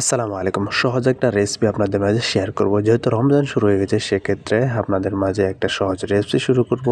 আসসালামু আলাইকুম। সহজ একটা রেসিপি আপনাদের মাঝে শেয়ার করব। যেহেতু রমজান শুরু হয়ে গেছে, সেক্ষেত্রে আপনাদের মাঝে একটা সহজ রেসিপি শুরু করব।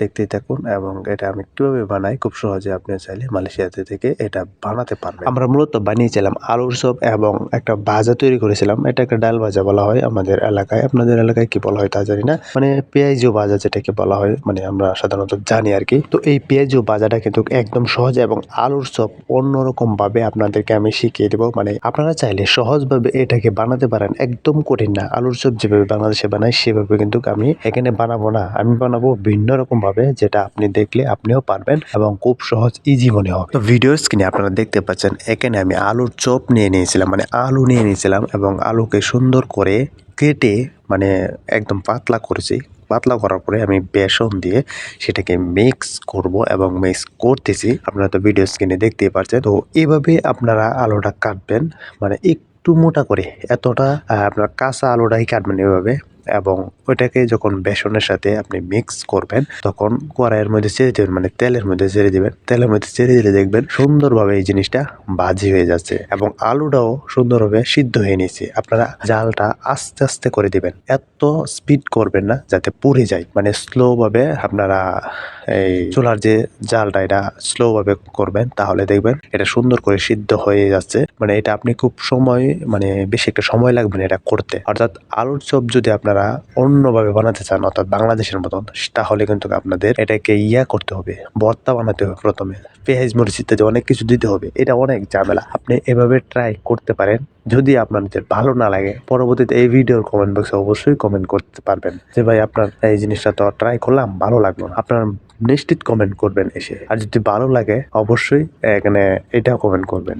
দেখতেই থাকুন এবং এটা আমি কীভাবে বানাই, খুব সহজে আপনি চাইলে মালয়েশিয়াতে থেকে এটা বানাতে পারবেন। আমরা মূলত বানিয়েছিলাম আলুর সব এবং একটা ভাজা তৈরি করেছিলাম। এটা একটা ডাল ভাজা বলা হয় আমাদের এলাকায়। আপনাদের এলাকায় কি বলা হয় তা জানি না। মানে পেঁয়াজু ভাজা যেটাকে বলা হয় মানে আমরা সাধারণত জানি আর কি। তো এই পেঁয়াজু ভাজাটা কিন্তু একদম সহজ এবং আলুর সব অন্যরকম ভাবে আপনাদেরকে আমি শিখিয়ে দেবো। মানে আপনারা চাইলে সহজভাবে এটাকে বানাতে পারেন। একদম কঠিন না। আলুর চপ যেভাবে বাংলাদেশে বানাই, সেভাবে কিন্তু আমি এখানে বানাবো না। আমি বানাবো ভিন্ন রকম ভাবে যেটা আপনি দেখলে আপনিও পারবেন এবং খুব সহজ ইজি মনে হবে। তো ভিডিও স্ক্রিনে আপনারা দেখতে পাচ্ছেন, এখানে আমি আলুর চপ নিয়ে নিয়েছিলাম মানে আলু নিয়ে নিয়েছিলাম এবং আলুকে সুন্দর করে কেটে মানে একদম পাতলা করেছি। পাতলা করার পরে আমি বেসন দিয়ে সেটাকে মিক্স করব এবং মিক্স করতেছি। আপনারা তো ভিডিও স্ক্রিনে দেখতেই পাচ্ছেন তো এভাবে আপনারা আলুটা কাটবেন। মানে একটু মোটা করে। এতটা আপনার কাঁচা আলুটাই কাটবেন এভাবে। এবং ওইটাকে যখন বেসনের সাথে আপনি মিক্স করবেন, তখন কড়াইয়ের মধ্যে ছেড়ে দেবেন মানে তেলের মধ্যে ছেড়ে দিবেন। তেলের মধ্যে ছেড়ে দিলে দেখবেন সুন্দরভাবে এই জিনিসটা ভাজি হয়ে যাচ্ছে এবং আলুটাও সুন্দরভাবে সিদ্ধ হয়ে নিয়েছে। আপনারা জালটা আস্তে আস্তে করে দিবেন। এত স্পিড করবেন না যাতে পুড়ে যায়। মানে স্লো ভাবে আপনারা এই চুলার যে জালটা, এটা স্লো ভাবে করবেন, তাহলে দেখবেন এটা সুন্দর করে সিদ্ধ হয়ে যাচ্ছে। মানে এটা আপনি খুব সময় মানে বেশি একটা সময় লাগবে না এটা করতে। অর্থাৎ আলুর চপ যদি আপনারা অন্যভাবে বানাতে চান, অর্থাৎ বাংলাদেশের মতন, তাহলে কিন্তু আপনাদের এটাকে ইয়া করতে হবে, ভর্তা বানাতে হবে প্রথমে। পেঁয়াজ, মরিচ ইত্যাদি অনেক কিছু দিতে হবে, এটা অনেক ঝামেলা। আপনি এভাবে ট্রাই করতে পারেন, যদি আপনাদের ভালো না লাগে, পরবর্তীতে এই ভিডিওর কমেন্ট বক্সে অবশ্যই কমেন্ট করতে পারবেন যে, ভাই, আপনার এই জিনিসটা তো ট্রাই করলাম, ভালো লাগল আপনার নিশ্চিত কমেন্ট করবেন এসে, আর যদি ভালো লাগে, অবশ্যই এখানে এটাও কমেন্ট করবেন।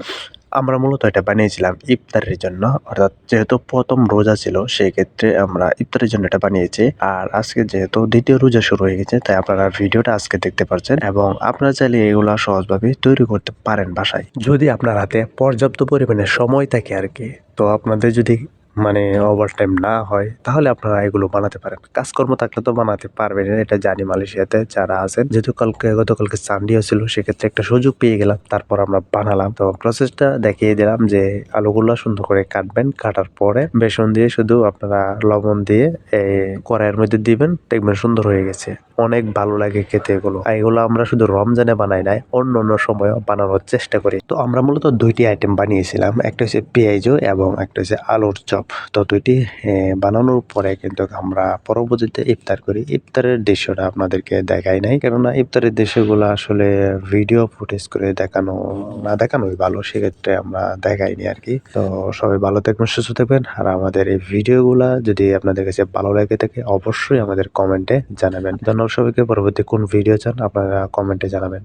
আমরা মূলত এটা বানিয়েছিলাম ইফতারের জন্য। অর্থাৎ যেহেতু প্রথম রোজা ছিল সেই ক্ষেত্রে আমরা ইফতারের জন্য এটা বানিয়েছি। আর আজকে যেহেতু দ্বিতীয় রোজা শুরু হয়ে গেছে, তাই আপনারা ভিডিওটা আজকে দেখতে পাচ্ছেন এবং আপনারা চাইলে এগুলা সহজভাবে তৈরি করতে পারেন বাসায়। যদি আপনার হাতে পর্যাপ্ত পরিমাণে সময় থাকে আর কি, তো আপনাদের যদি মানে ওভার টাইম না হয়, তাহলে আপনারা এগুলো বানাতে পারেন। কাজকর্ম থাকলে তো বানাতে পারবেন, এটা জানি মালয়েশিয়াতে যারা আছেন। যেহেতু কালকে, গতকালকে সানডেও ছিল, সেক্ষেত্রে একটা সুযোগ পেয়ে গেলাম, তারপর আমরা বানালাম। তো প্রসেসটা দেখিয়ে দিলাম যে আলুগুলো সুন্দর করে কাটবেন, কাটার পরে বেসন দিয়ে শুধু আপনারা লবণ দিয়ে এই কড়াইয়ের মধ্যে দিবেন, দেখবেন সুন্দর হয়ে গেছে। অনেক ভালো লাগে খেতে এগুলো। এগুলো আমরা শুধু রমজানে বানাই নাই, অন্য অন্য সময়ও বানানোর চেষ্টা করি। তো আমরা মূলত দুইটি আইটেম বানিয়েছিলাম, একটা হচ্ছে পেঁয়াজু এবং একটা হচ্ছে আলুর চপ। তো দুইটি বানানোর পরে কিন্তু আমরা পরবর্তীতে ইফতার করি। ইফতারের দৃশ্যটা আপনাদেরকে দেখাই নাই, কেননা ইফতারের দৃশ্যগুলো আসলে ভিডিও ফুটেজ করে দেখানো, না দেখানোই ভালো, সেক্ষেত্রে আমরা দেখাইনি আর কি। তো সবাই ভালো থাকবেন, সুস্থ থাকবেন, আর আমাদের এই ভিডিওগুলা যদি আপনাদের কাছে ভালো লাগে থাকে, অবশ্যই আমাদের কমেন্টে জানাবেন। ধন্যবাদ সবাইকে, পরবর্তী কোন ভিডিও চান, আপনারা কমেন্টে জানাবেন।